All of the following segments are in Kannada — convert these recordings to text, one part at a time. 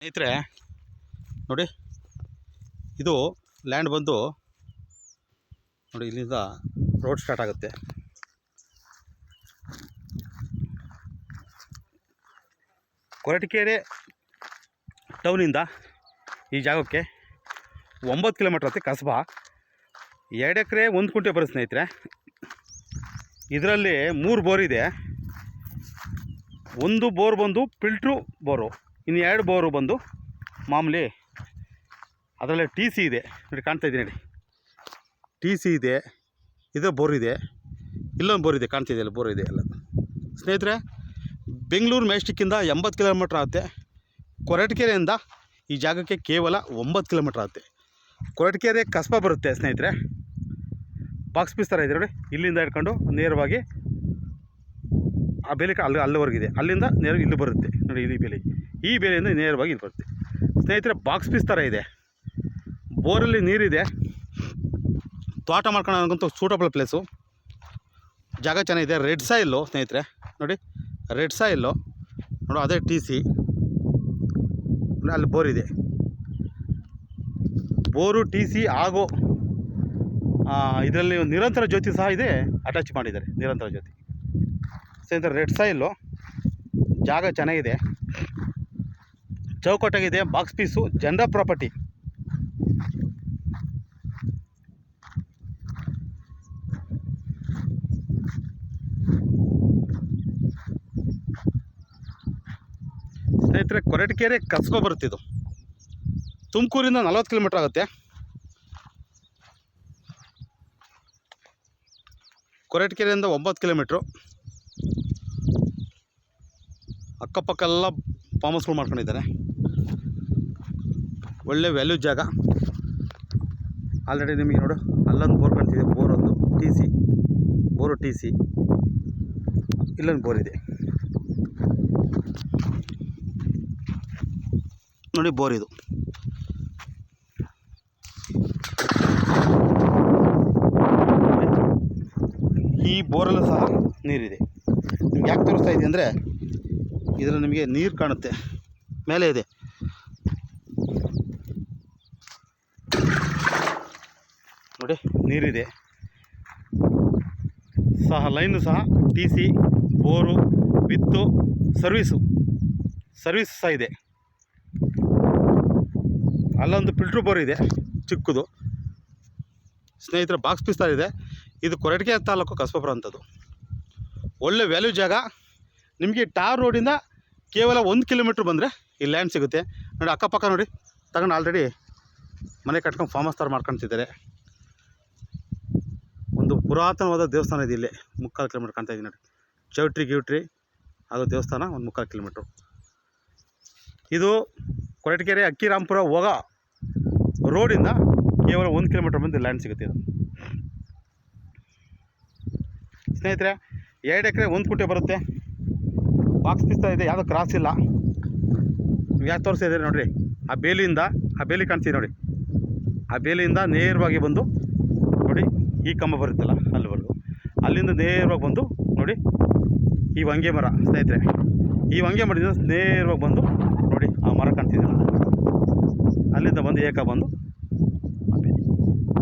ಸ್ನೇಹಿತರೆ, ನೋಡಿ, ಇದು ಲ್ಯಾಂಡ್ ಬಂದು, ನೋಡಿ, ಇಲ್ಲಿಂದ ರೋಡ್ ಸ್ಟಾರ್ಟ್ ಆಗುತ್ತೆ. ಕೊರಟಕೇರಿ ಟೌನಿಂದ ಈ ಜಾಗಕ್ಕೆ ಒಂಬತ್ತು ಕಿಲೋಮೀಟ್ರ್ ಆಗುತ್ತೆ ಕಸಬಾ. ಎರಡು ಎಕರೆ ಒಂದು ಕುಂಟೆ ಬರುತ್ತೆ ಸ್ನೇಹಿತರೆ. ಇದರಲ್ಲಿ ಮೂರು ಬೋರ್ ಇದೆ. ಒಂದು ಬೋರ್ ಬಂದು ಫಿಲ್ಟ್ರು ಬೋರು. ಇನ್ನು ಎರಡು ಬೋರು ಬಂದು ಮಾಮೂಲಿ ಅದರಲ್ಲೇ ಟಿ ಸಿ ಇದೆ. ನೋಡಿ ಕಾಣ್ತಾ ಇದ್ದೀನಿ ನೋಡಿ ಟಿ ಸಿ ಇದೆ, ಇದು ಬೋರ್ ಇದೆ, ಇಲ್ಲೊಂದು ಬೋರ್ ಇದೆ ಕಾಣ್ತಿದೆ ಅಲ್ಲಿ ಬೋರ್ ಇದೆ ಎಲ್ಲ. ಸ್ನೇಹಿತರೆ, ಬೆಂಗಳೂರು ಮೇಸ್ಟಿಕ್ಕಿಂದ ಎಂಬತ್ತು ಕಿಲೋಮೀಟ್ರ್ ಆಗುತ್ತೆ. ಕೊರಟಕೆರೆಯಿಂದ ಈ ಜಾಗಕ್ಕೆ ಕೇವಲ ಒಂಬತ್ತು ಕಿಲೋಮೀಟ್ರ್ ಆಗುತ್ತೆ. ಕೊರಟಕೆರೆ ಕಸ್ಬ ಬರುತ್ತೆ ಸ್ನೇಹಿತರೆ. ಬಾಕ್ಸ್ ಪೀಸ್ ಥರ ಇದೆ ನೋಡಿ. ಇಲ್ಲಿಂದ ಹಿಡ್ಕೊಂಡು ನೇರವಾಗಿ ಆ ಬೆಲೆಗೆ ಅಲ್ಲಿ ಅಲ್ಲಿವರೆಗಿದೆ. ಅಲ್ಲಿಂದ ನೇರ ಇಲ್ಲಿ ಬರುತ್ತೆ. ನೋಡಿ ಇಲ್ಲಿ ಬೇಲಿ. ಈ ಬೇಲಿಯಿಂದ ನೇರವಾಗಿ ಇದು ಬರುತ್ತೆ ಸ್ನೇಹಿತರೆ ಬಾಕ್ಸ್ ಪೀಸ್ ಥರ ಇದೆ. ಬೋರಲ್ಲಿ ನೀರಿದೆ. ತೋಟ ಮಾಡ್ಕೊಳ್ಳೋಕ್ಕಂತೂ ಸೂಟಬಲ್ ಪ್ಲೇಸು ಜಾಗ ಚೆನ್ನಾಗಿದೆ. ರೆಡ್ ಸಾಯಿಲ್ಲು ಸ್ನೇಹಿತರೆ. ನೋಡಿ, ರೆಡ್ ಸಾಯಿಲ್ಲು ನೋಡು, ಅದೇ ಟಿ ಸಿ ಅಲ್ಲಿ ಬೋರಿದೆ ಬೋರು ಟಿ ಸಿ ಆಗೋ. ಇದರಲ್ಲಿ ನಿರಂತರ ಜ್ಯೋತಿ ಸಹ ಇದೆ. ಅಟ್ಯಾಚ್ ಮಾಡಿದ್ದಾರೆ, ನಿರಂತರ ಜ್ಯೋತಿ. ಸ್ನೇಹಿತರೆ, ರೆಡ್ ಸಾಯಿಲ್ಲು ಜಾಗ ಚೆನ್ನಾಗಿದೆ. ಚೌಕಟ್ಟಾಗಿದೆ ಬಾಕ್ಸ್ ಪೀಸು, ಜನರ ಪ್ರಾಪರ್ಟಿ. ಸ್ನೇಹಿತರೆ ಕೊರಟಕೆರೆ ಕಸಬಾ ಬರುತ್ತಿದ್ದು ತುಮಕೂರಿಂದ ನಲವತ್ತು ಕಿಲೋಮೀಟ್ರ್ ಆಗುತ್ತೆ. ಕೊರಟಕೆರೆಯಿಂದ ಒಂಬತ್ತು ಕಿಲೋಮೀಟ್ರು. ಅಕ್ಕಪಕ್ಕ ಎಲ್ಲ ಫಾರ್ಮ್ ಮಾಡ್ಕೊಂಡಿದ್ದಾರೆ. ಒಳ್ಳೆ ವ್ಯಾಲ್ಯೂ ಜಾಗ. ಆಲ್ರೆಡಿ ನಿಮಗೆ ನೋಡು, ಅಲ್ಲೊಂದು ಬೋರ್ ಕಾಣ್ತಿದೆ ಬೋರ್ ಒಂದು T C bore T C ಇಲ್ಲೊಂದು ಬೋರ್ ಇದೆ. ನೋಡಿ ಬೋರ್ ಇದು. ಈ ಬೋರಲ್ಲೂ ಸಹ ನೀರಿದೆ. ನಿಮ್ಗೆ ಯಾಕೆ ತೋರಿಸ್ತಾ ಇದೆ ಅಂದರೆ, ಇದರಲ್ಲಿ ನಿಮಗೆ ನೀರು ಕಾಣುತ್ತೆ. ಮೇಲೆ ಇದೆ. ನೋಡಿ, ನೀರಿದೆ. ಸಹ ಲೈನು ಸಹ T C bore with service. Service ಸಹ ಇದೆ. ಅಲ್ಲೊಂದು ಫಿಲ್ಟ್ರ್ ಬೋರ್ ಇದೆ, ಚಿಕ್ಕದು. ಸ್ನೇಹಿತರ ಬಾಕ್ಸ್ ಪೀಸ್ ಥರ ಇದೆ. ಇದು ಕೊರಟಗೆ ತಾಲೂಕು ಕಸಬಪುರ ಅಂಥದ್ದು ಒಳ್ಳೆ ವ್ಯಾಲ್ಯೂ ಜಾಗ. ನಿಮಗೆ ಟಾರ್ ರೋಡಿಂದ ಕೇವಲ ಒಂದು ಕಿಲೋಮೀಟ್ರ್ ಬಂದರೆ ಈ ಲ್ಯಾಂಡ್ ಸಿಗುತ್ತೆ. ನೋಡಿ, ಅಕ್ಕಪಕ್ಕ ನೋಡಿ. ತಗೊಂಡು ಆಲ್ರೆಡಿ ಮನೆ ಕಟ್ಕೊಂಡು ಫಾರ್ಮ್ ಹೌಸ್ ಥರ ಮಾಡ್ಕೊಳ್ತಿದ್ದಾರೆ ಒಂದು ಪುರಾತನವಾದ ದೇವಸ್ಥಾನ ಇದೆ ಇಲ್ಲೇ. ಮುಕ್ಕಾಲು ಕಿಲೋಮೀಟ್ರ್ ಕಾಣ್ತಾ ಇದೆ ನೋಡಿ. ಚೌಟ್ರಿ, ಗಿವ್ಟ್ರಿ ಅದು ದೇವಸ್ಥಾನ ಒಂದು ಮುಕ್ಕಾಲು ಕಿಲೋಮೀಟ್ರು. ಇದು ಕೊರಟಗೆರೆ ಅಕ್ಕಿರಾಮಪುರ ಹೋಗ ರೋಡಿಂದ ಕೇವಲ ಒಂದು ಕಿಲೋಮೀಟ್ರ್ ಬಂದು ಲ್ಯಾಂಡ್ ಸಿಗುತ್ತೆ ಇದು. ಸ್ನೇಹಿತರೆ, ಎರಡು ಎಕರೆ ಒಂದು ಕುಂಟೆ ಬರುತ್ತೆ. ಬಾಕ್ಸ್ ಪಿಸ್ತಾ ಇದೆ, ಯಾವುದೋ ಕ್ರಾಸ್ ಇಲ್ಲ. ಯಾಕೆ ತೋರಿಸ್ತಾ ಇದ್ದೀರಿ ನೋಡಿರಿ? ಆ ಬೇಲಿಯಿಂದ, ಆ ಬೇಲಿ ಕಾಣ್ತೀವಿ ನೋಡಿ. ಆ ಬೇಲಿಯಿಂದ ನೇರವಾಗಿ ಬಂದು ಈ ಕಂಬ ಬರುತ್ತಲ್ಲ ಅಲ್ಲಿವರೆಗೂ ಅಲ್ಲಿಂದ ನೇರವಾಗಿ ಬಂದು ನೋಡಿ, ಈ ವಂಗೆ ಮರ, ಸ್ನೇಹಿತರೆ. ಈ ವಂಗೆ ಮರದಿಂದ ನೇರವಾಗಿ ಬಂದು ನೋಡಿ, ಆ ಮರ ಕಾಣ್ತಿದ್ದೀರ ಅಲ್ಲಿಂದ ಬಂದು ಏಕ ಬಂದು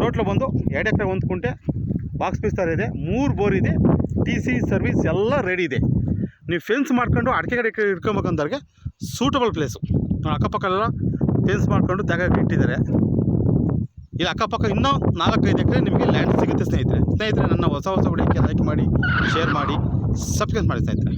ಟೋಟ್ಲು ಬಂದು ಎರಡು ಎಕರೆ ಒಂದು ಕುಂಟೆ ಬಾಕ್ಸ್ ಪೀಸ್ ಥರ ಇದೆ, ಮೂರು ಬೋರ್ ಇದೆ, ಟಿ ಸಿ ಸರ್ವಿಸ್ ಎಲ್ಲ ರೆಡಿ ಇದೆ. ನೀವು ಫೆನ್ಸ್ ಮಾಡ್ಕೊಂಡು ಅಡಿಕೆ ಕಡೆ ಇಟ್ಕೊಬೇಕಂದವ್ರಿಗೆ ಸೂಟಬಲ್ ಪ್ಲೇಸು ಅಕ್ಕಪಕ್ಕ ಎಲ್ಲ ಫೆನ್ಸ್ ಮಾಡ್ಕೊಂಡು ಜಾಗ ಇಟ್ಟಿದ್ದಾರೆ. ಇಲ್ಲಿ ಅಕ್ಕಪಕ್ಕ ಇನ್ನೂ ನಾಲ್ಕೈದು ಎಕರೆ ನಿಮಗೆ ಲ್ಯಾಂಡ್ ಸಿಗುತ್ತೆ ಸ್ನೇಹಿತರೆ. ಸ್ನೇಹಿತರೆ, ನನ್ನ ಹೊಸ ಹೊಸ ವಿಡಿಯೋಕ್ಕೆ ಲೈಕ್ ಮಾಡಿ ಶೇರ್ ಮಾಡಿ ಸಬ್ಸ್ಕ್ರೈಬ್ ಮಾಡಿ ಸ್ನೇಹಿತರೆ.